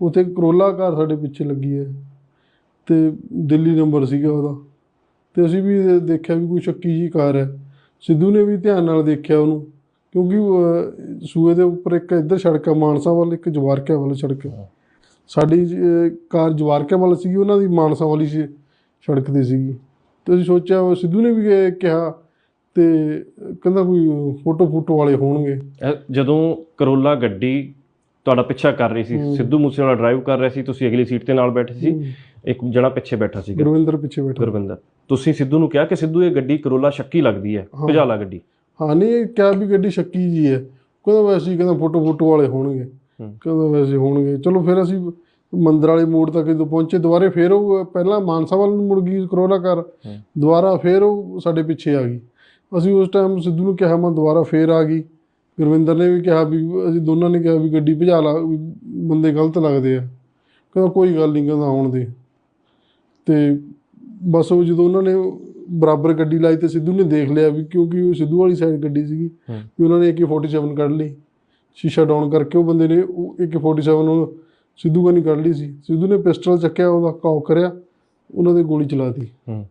ਉੱਥੇ ਕਰੋਲਾ ਕਾਰ ਸਾਡੇ ਪਿੱਛੇ ਲੱਗੀ ਹੈ ਤੇ ਦਿੱਲੀ ਨੰਬਰ ਸੀਗਾ ਉਹਦਾ। ਤੇ ਅਸੀਂ ਵੀ ਦੇਖਿਆ ਵੀ ਕੋਈ ਸ਼ੱਕੀ ਜੀ ਕਾਰ ਹੈ। ਸਿੱਧੂ ਨੇ ਵੀ ਧਿਆਨ ਨਾਲ ਦੇਖਿਆ ਉਹਨੂੰ ਕਿਉਂਕਿ ਸੂਏ ਦੇ ਉੱਪਰ ਇੱਕ ਇੱਧਰ ਸੜਕ ਹੈ ਮਾਨਸਾ ਵੱਲ ਇੱਕ ਜਵਾਰਕਿਆਂ ਵੱਲ ਸੜਕ। ਸਾਡੀ ਕਾਰ ਜਵਾਰਕਿਆਂ ਵੱਲ ਸੀਗੀ ਉਹਨਾਂ ਦੀ ਮਾਨਸਾ ਵਾਲੀ ਸੀ ਸੜਕ ਤੇ ਸੀਗੀ। ਤੇ ਅਸੀਂ ਸੋਚਿਆ ਸਿੱਧੂ ਨੇ ਵੀ ਕਿਹਾ ਤੇ ਕਹਿੰਦਾ ਕੋਈ ਫੋਟੋ ਫੋਟੋ ਵਾਲੇ ਹੋਣਗੇ। ਜਦੋਂ ਕਰੋਲਾ ਗੱਡੀ ਤੁਹਾਡਾ ਪਿੱਛਾ ਕਰ ਰਹੀ ਸੀ ਸਿੱਧੂ ਮੂਸੇਵਾਲਾ ਡਰਾਈਵ ਕਰ ਰਿਹਾ ਸੀ ਤੁਸੀਂ ਅਗਲੀ ਸੀਟ ਤੇ ਨਾਲ ਬੈਠੇ ਸੀ ਇੱਕ ਜਣਾ ਪਿੱਛੇ ਬੈਠਾ ਸੀਗਾ। ਗੁਰਵਿੰਦਰ ਪਿੱਛੇ ਬੈਠਾ। ਗੁਰਵਿੰਦਰ। ਤੁਸੀਂ ਸਿੱਧੂ ਨੂੰ ਕਿਹਾ ਕਿ ਸਿੱਧੂ ਇਹ ਗੱਡੀ ਕਰੋਲਾ ਸ਼ੱਕੀ ਲੱਗਦੀ ਹੈ ਭਜਾ ਲਾ ਗੱਡੀ। ਹਾਂ ਨਹੀਂ ਇਹ ਕਿਹਾ ਵੀ ਗੱਡੀ ਸ਼ੱਕੀ ਜੀ ਹੈ। ਕਹਿੰਦਾ ਵੈਸੇ ਹੀ ਕਹਿੰਦਾ ਫੋਟੋ ਫੋਟੋ ਵਾਲੇ ਹੋਣਗੇ। ਕਹਿੰਦਾ ਵੈਸੇ ਹੋਣਗੇ। ਚਲੋ ਫਿਰ ਅਸੀਂ ਮੰਦਰ ਵਾਲੇ ਮੋੜ ਤੱਕ ਜਦੋਂ ਪਹੁੰਚੇ ਦੁਬਾਰੇ ਫਿਰ ਉਹ ਪਹਿਲਾਂ ਮਾਨਸਾ ਵੱਲ ਨੂੰ ਮੁੜ ਗਈ ਕਰੋਲਾ ਕਰ। ਦੁਬਾਰਾ ਫਿਰ ਉਹ ਸਾਡੇ ਪਿੱਛੇ ਆ ਗਈ। ਅਸੀਂ ਉਸ ਟਾਈਮ ਸਿੱਧੂ ਨੂੰ ਕਿਹਾ ਮੈਂ ਦੁਬਾਰਾ ਫੇਰ ਆ ਗਈ। ਗੁਰਵਿੰਦਰ ਨੇ ਵੀ ਕਿਹਾ ਵੀ ਅਸੀਂ ਦੋਨਾਂ ਨੇ ਕਿਹਾ ਵੀ ਗੱਡੀ ਭਜਾ ਲਾ ਵੀ ਬੰਦੇ ਗਲਤ ਲੱਗਦੇ ਆ। ਕਹਿੰਦਾ ਕੋਈ ਗੱਲ ਨਹੀਂ ਕਹਿੰਦਾ ਆਉਣ ਦੇ। ਤੇ ਬਸ ਉਹ ਜਦੋਂ ਉਹਨਾਂ ਨੇ ਬਰਾਬਰ ਗੱਡੀ ਲਾਈ ਤੇ ਸਿੱਧੂ ਨੇ ਦੇਖ ਲਿਆ ਵੀ ਕਿਉਂਕਿ ਉਹ ਸਿੱਧੂ ਵਾਲੀ ਸਾਈਡ ਗੱਡੀ ਸੀਗੀ। ਵੀ ਉਹਨਾਂ ਨੇ AK47 ਕੱਢ ਲਈ। ਸ਼ੀਸ਼ਾ ਡਾਊਨ ਕਰਕੇ ਉਹ ਬੰਦੇ ਨੇ ਉਹ AK47 ਉਹ ਸਿੱਧੂ ਕਨੀ ਕੱਢ ਲਈ ਸੀ। ਸਿੱਧੂ ਨੇ ਪਿਸਟਲ ਚੱਕਿਆ ਉਹਦਾ ਕੌਕ ਕਰਿਆ ਉਹਨਾਂ ਦੇ ਗੋਲੀ ਚਲਾਤੀ ਹੂੰ।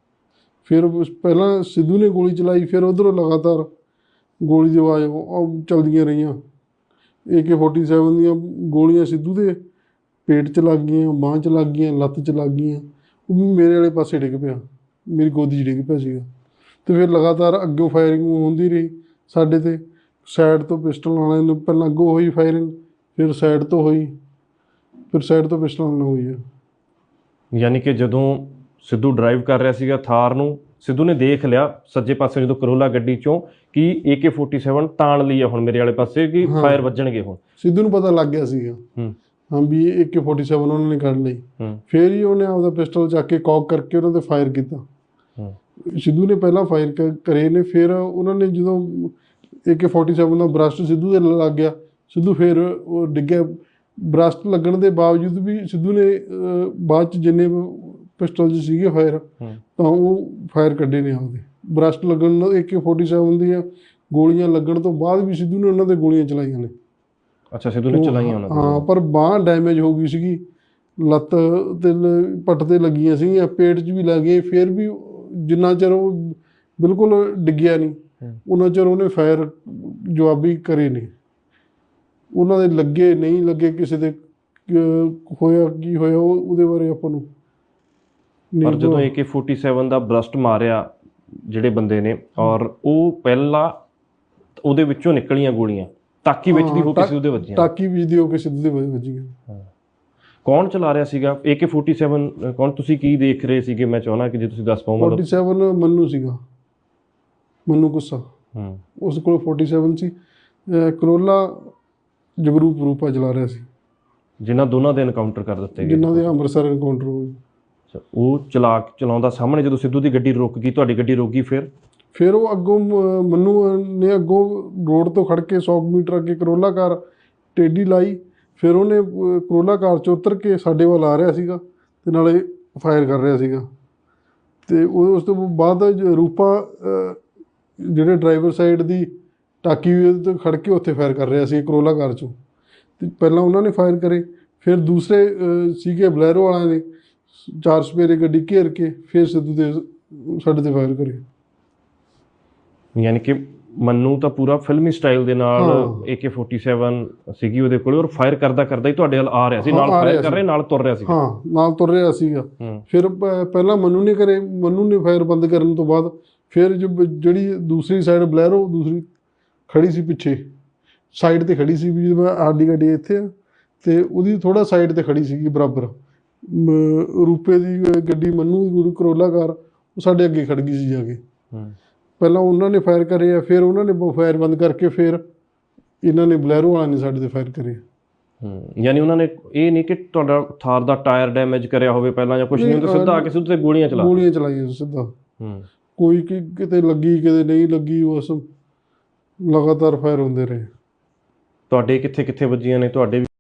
ਫਿਰ ਪਹਿਲਾਂ ਸਿੱਧੂ ਨੇ ਗੋਲੀ ਚਲਾਈ ਫਿਰ ਉਧਰੋਂ ਲਗਾਤਾਰ ਗੋਲੀ ਦੀ ਆਵਾਜ਼ ਉਹ- ਉਹ ਚੱਲਦੀਆਂ ਰਹੀਆਂ। AK47 ਦੀਆਂ ਗੋਲੀਆਂ ਸਿੱਧੂ ਦੇ ਪੇਟ 'ਚ ਲੱਗ ਗਈਆਂ, ਬਾਂਹ 'ਚ ਲੱਗ ਗਈਆਂ, ਲੱਤ 'ਚ ਲੱਗ ਗਈਆਂ। ਉਹ ਵੀ ਮੇਰੇ ਵਾਲੇ ਪਾਸੇ ਡਿੱਗ ਪਿਆ। ਮੇਰੀ ਗੋਦੀ 'ਚ ਡਿੱਗ ਪਿਆ ਸੀਗਾ। ਤੇ ਫਿਰ ਲਗਾਤਾਰ ਅੱਗੋਂ ਫਾਇਰਿੰਗ ਹੁੰਦੀ ਰਹੀ ਸਾਡੇ ਤੇ। ਸਾਈਡ ਤੋਂ ਪਿਸਟਲ ਵਾਲਿਆਂ ਨੂੰ ਪਹਿਲਾਂ ਅੱਗੋਂ ਹੋਈ ਫਾਇਰਿੰਗ ਫਿਰ ਸਾਈਡ ਤੋਂ ਹੋਈ, ਫਿਰ ਸਾਈਡ ਤੋਂ ਪਿਸਟਲ ਨਾਲ ਹੋਈ ਹੈ ਯਾਨੀ ਕਿ ਜਦੋਂ ਸਿੱਧੂ ਡਰਾਈਵ ਕਰ ਰਿਹਾ ਸੀਗਾ ਥਾਰ ਨੂੰ ਸਿੱਧੂ ਨੇ ਦੇਖ ਲਿਆ ਸੱਜੇ ਪਾਸੇ ਜਦੋਂ ਕਰੋਲਾ ਗੱਡੀ ਚੋਂ ਕਿ AK47 ਤਾਣ ਲਈ ਆ ਹੁਣ ਮੇਰੇ ਵਾਲੇ ਪਾਸੇ ਕਿ। ਫਾਇਰ ਵੱਜਣਗੇ ਹੁਣ। ਸਿੱਧੂ ਨੂੰ ਪਤਾ ਲੱਗ ਗਿਆ ਸੀਗਾ। ਹੂੰ। ਹਾਂ ਵੀ ਇਹ AK47 ਉਹਨਾਂ ਨੇ ਕੱਢ ਲਈ। ਫਿਰ ਹੀ ਉਹਨੇ ਆਪਦਾ ਪਿਸਟਲ ਚੱਕ ਕੇ ਕੌਕ ਕਰਕੇ ਉਹਨਾਂ ਤੇ ਫਾਇਰ ਕੀਤਾ। ਸਿੱਧੂ ਨੇ ਪਹਿਲਾਂ ਫਾਇਰ ਕਰੇ ਨੇ ਫਿਰ ਉਹਨਾਂ ਨੇ ਜਦੋਂ AK47 ਦਾ ਬ੍ਰਸਟ ਸਿੱਧੂ ਦੇ ਲੱਗ ਗਿਆ ਸਿੱਧੂ ਫਿਰ ਉਹ ਡਿੱਗਿਆ। ਬ੍ਰਸਟ ਲੱਗਣ ਦੇ ਬਾਵਜੂਦ ਵੀ ਸਿੱਧੂ ਨੇ ਬਾਅਦ ਚ ਜਿੰਨੇ ਪਿਸਟਲ ਚ ਸੀਗੇ ਫਾਇਰ ਤਾਂ ਉਹ ਫਾਇਰ ਕੱਢੇ ਨੇ ਆਪਦੇ ਬ੍ਰਸਟ ਲੱਗਣ ਨਾਲ AK47 ਦੀਆਂ ਗੋਲੀਆਂ ਲੱਗਣ ਤੋਂ ਬਾਅਦ ਵੀ ਸਿੱਧੂ ਨੇ ਉਹਨਾਂ ਤੇ ਗੋਲੀਆਂ ਚਲਾਈਆਂ ਨੇ। ਅੱਛਾ ਸਿੱਧੂ ਨੇ ਚਲਾਈਆਂ ਉਹਨਾਂ ਹਾਂ ਪਰ ਬਾਹ ਡੈਮੇਜ ਹੋ ਗਈ ਸੀਗੀ ਲੱਤ ਤੇ ਪੱਟ ਤੇ ਲੱਗੀਆਂ ਸੀਗੀਆਂ ਪੇਟ 'ਚ ਵੀ ਲੱਗੇ ਫਿਰ ਵੀ ਜਿੰਨਾ ਚਿਰ ਉਹ ਬਿਲਕੁਲ ਡਿੱਗਿਆ ਨਹੀਂ। ਉਹਨਾਂ ਚਿਰ ਉਹਨੇ ਫਾਇਰ ਜਵਾਬੀ ਕਰੇ ਨੇ। ਉਹਨਾਂ ਦੇ ਲੱਗੇ ਨਹੀਂ ਲੱਗੇ ਕਿਸੇ ਦੇ ਹੋਇਆ ਕੀ ਹੋਇਆ ਉਹ ਉਹਦੇ ਬਾਰੇ ਆਪਾਂ ਨੂੰ ਨਹੀਂ ਪਰ ਜਦੋਂ ਪਤਾ। AK47 ਦਾ ਬ੍ਰਸਟ ਮਾਰਿਆ ਜਿਹੜੇ ਬੰਦੇ ਨੇ ਔਰ ਉਹ ਪਹਿਲਾਂ ਉਹਦੇ ਵਿੱਚੋਂ ਨਿਕਲੀਆਂ ਗੋਲੀਆਂ ਤਾਕੀ ਵਿੱਚ ਦੀ ਹੋ ਹਾਂ, ਕਿਸੇ ਉਹਦੇ ਵੱਜੀਆਂ। ਟਾਕੀ ਵੀ ਹੋ ਕੇ ਸਿੱਧੂ ਦੇ ਵੱਜ ਵੱਜ ਗਈ ਕੌਣ ਚਲਾ ਰਿਹਾ ਸੀਗਾ? AK47 ਅ, ਕੌਣ ਤੁਸੀਂ ਕੀ ਦੇਖ ਰਹੇ ਸੀਗੇ? ਮੈਂ ਚਾਹਣਾ ਕਿ ਜੇ ਤੁਸੀਂ ਦੱਸ ਪਾਓ ਮਤਲਬ 47 ਮੰਨੂ ਸੀਗਾ। ਮੰਨੂ ਗੁੱਸਾ। ਹੂੰ। ਉਸ ਕੋਲ 47 ਸੀ। ਕਰੋਲਾ ਜਗਰੂਪ ਰੂਪਾ ਚਲਾ ਰਿਹਾ ਸੀ। ਜਿਨ੍ਹਾਂ ਦੋਨਾਂ ਦੇ ਐਨਕਾਊਂਟਰ ਕਰ ਦਿੱਤੇ ਗਏ। ਜਿਨ੍ਹਾਂ ਦੇ ਅੰਮ੍ਰਿਤਸਰ ਐਨਕਾਊਂਟਰ ਅੱਛਾ, ਉਹ ਚਲਾ ਚਲਾਉਂਦਾ ਸਾਹਮਣੇ ਜਦੋਂ ਸਿੱਧੂ ਦੀ ਗੱਡੀ ਰੁਕ ਗਈ, ਤੁਹਾਡੀ ਗੱਡੀ ਰੁਕ ਗਈ ਫਿਰ? ਫਿਰ ਉਹ ਅੱਗੋਂ ਮ- ਮੰਨੂ ਨੇ ਅੱਗੋਂ ਰੋਡ ਤੋਂ ਖੜ ਕੇ 100 ਮੀਟਰ ਅੱਗੇ ਕਰੋਲਾ ਕਾਰ ਟੇਡੀ ਲਾਈ, ਫਿਰ ਉਹਨੇ ਕਰੋਲਾ ਕਾਰ ਚੋਂ ਉਤਰ ਕੇ ਸਾਡੇ ਵੱਲ ਆ ਰਿਹਾ ਸੀਗਾ ਤੇ ਨਾਲੇ ਫਾਇਰ ਕਰ ਰਿਹਾ ਸੀਗਾ। ਤੇ ਉਸ ਤੋਂ ਬਾਅਦ ਰੂਪਾ ਜਿਹੜੇ ਡਰਾਈਵਰ ਸਾਈਡ ਦੀ ਟਾਕੀ ਤੋਂ ਖੜ ਕੇ ਉੱਥੇ ਫਾਇਰ ਕਰ ਰਿਹਾ ਸੀ ਕਰੋਲਾ ਕਾਰ ਚੋਂ। ਤੇ ਪਹਿਲਾਂ ਉਹਨਾਂ ਨੇ ਫਾਇਰ ਕਰੇ, ਫਿਰ ਦੂਸਰੇ ਸੀਗੇ ਬਲੈਰੋ ਵਾਲਿਆਂ ਨੇ ਚਾਰ ਸਪੇਰੇ ਗੱਡੀ ਘੇਰ ਕੇ ਫਿਰ ਸਿੱਧੂ ਦੇ ਸਾਡੇ ਤੇ ਫਾਇਰ ਕਰੇ। ਯਾਨੀ ਕਿ ਮੰਨੂ ਤਾਂ ਪੂਰਾ ਫਿਲਮੀ ਸਟਾਈਲ ਦੇ ਨਾਲ ਹਾਂ। AK47 ਸੀਗੀ ਉਹਦੇ ਕੋਲ ਔਰ ਫਾਇਰ ਕਰਦਾ ਕਰਦਾ ਹੀ ਤੁਹਾਡੇ ਵੱਲ ਆ ਰਿਹਾ ਸੀ ਨਾਲ ਫਾਇਰ ਕਰ। ਰਿਹਾ ਨਾਲ ਤੁਰ ਰਿਹਾ ਸੀ ਹਾਂ ਨਾਲ ਤੁਰ ਰਿਹਾ ਸੀਗਾ। ਫਿਰ ਪਹਿਲਾਂ ਮਨੂ ਨੇ ਕਰੇ ਮਨੂ ਨੇ ਫਾਇਰ ਬੰਦ ਕਰਨ ਤੋਂ ਬਾਅਦ ਫਿਰ ਜਿਹੜੀ ਦੂਸਰੀ ਸਾਈਡ ਬਲੈਰੋ ਦੂਸਰੀ ਖੜੀ ਸੀ ਪਿੱਛੇ ਸਾਈਡ ਤੇ ਖੜੀ ਸੀ ਵੀ ਜਿਵੇਂ ਸਾਡੀ ਗੱਡੀ ਇੱਥੇ ਆ ਤੇ ਉਹਦੀ ਥੋੜਾ ਸਾਈਡ ਤੇ ਖੜੀ ਸੀਗੀ ਬਰਾਬਰ। ਮ- ਰੂਪੇ ਦੀ ਗੱਡੀ ਮੰਨੂ ਗੁਰੂ ਕਰੋਲਾ ਕਾਰ ਉਹ ਸਾਡੇ ਅੱਗੇ ਖੜ ਗਈ ਸੀ ਜਾ ਕੇ। ਪਹਿਲਾਂ ਉਹਨਾਂ ਨੇ ਫਾਇਰ ਕਰੇ ਆ ਫਿਰ ਉਹਨਾਂ ਨੇ ਫਾਇਰ ਬੰਦ ਕਰਕੇ ਫਿਰ ਇਹਨਾਂ ਨੇ ਬਲੈਰੋ ਵਾਲਿਆਂ ਨੇ ਸਾਡੇ ਤੇ ਫਾਇਰ ਕਰੇ ਹੂੰ। ਯਾਨੀ ਉਹਨਾਂ ਨੇ ਇਹ ਨਹੀਂ ਕਿ ਤੁਹਾਡਾ ਥਾਰ ਦਾ ਟਾਇਰ ਡੈਮੇਜ ਕਰਿਆ ਹੋਵੇ ਪਹਿਲਾਂ ਜਾਂ ਕੁਝ ਨਹੀਂ ਹੁੰਦਾ ਸਿੱਧਾ ਆ ਕੇ ਸਿੱਧੇ ਗੋਲੀਆਂ ਚਲਾ ਗੋਲੀਆਂ ਚਲਾਈਆਂ ਸਿੱਧਾ। ਹੂੰ। ਕੋਈ ਕਿ ਕਿਤੇ ਲੱਗੀ ਕਿਤੇ ਨਹੀਂ ਲੱਗੀ ਬਸ ਲਗਾਤਾਰ ਫਾਇਰ ਹੁੰਦੇ ਰਹੇ। ਤੁਹਾਡੇ ਕਿੱਥੇ ਕਿੱਥੇ ਵੱਜੀਆਂ ਨੇ? ਤੁਹਾਡੇ ਵੀ